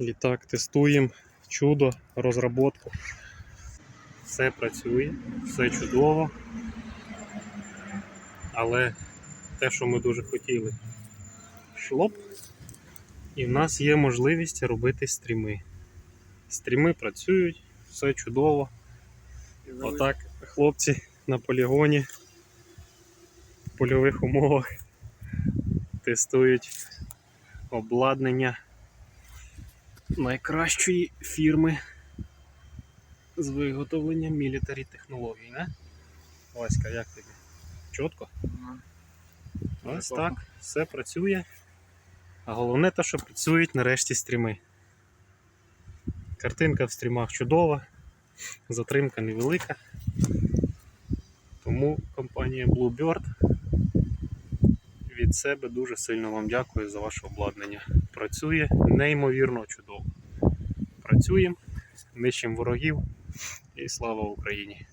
Літак тестуємо, чудо, розробку. Все працює, все чудово. Але те, що ми дуже хотіли, шлоп. І в нас є можливість робити стріми. Стріми працюють, все чудово. Отак хлопці на полігоні в польових умовах тестують обладнання найкращої фірми з виготовлення мілітарі технологій, не? Васька, як тобі? Чітко? Ось так, все працює. А головне те, що працюють нарешті стріми. Картинка в стрімах чудова, затримка невелика. Тому компанія Bluebird від себе дуже сильно вам дякую за ваше обладнання. Працює неймовірно чудово. Працюємо, нищимо ворогів і слава Україні!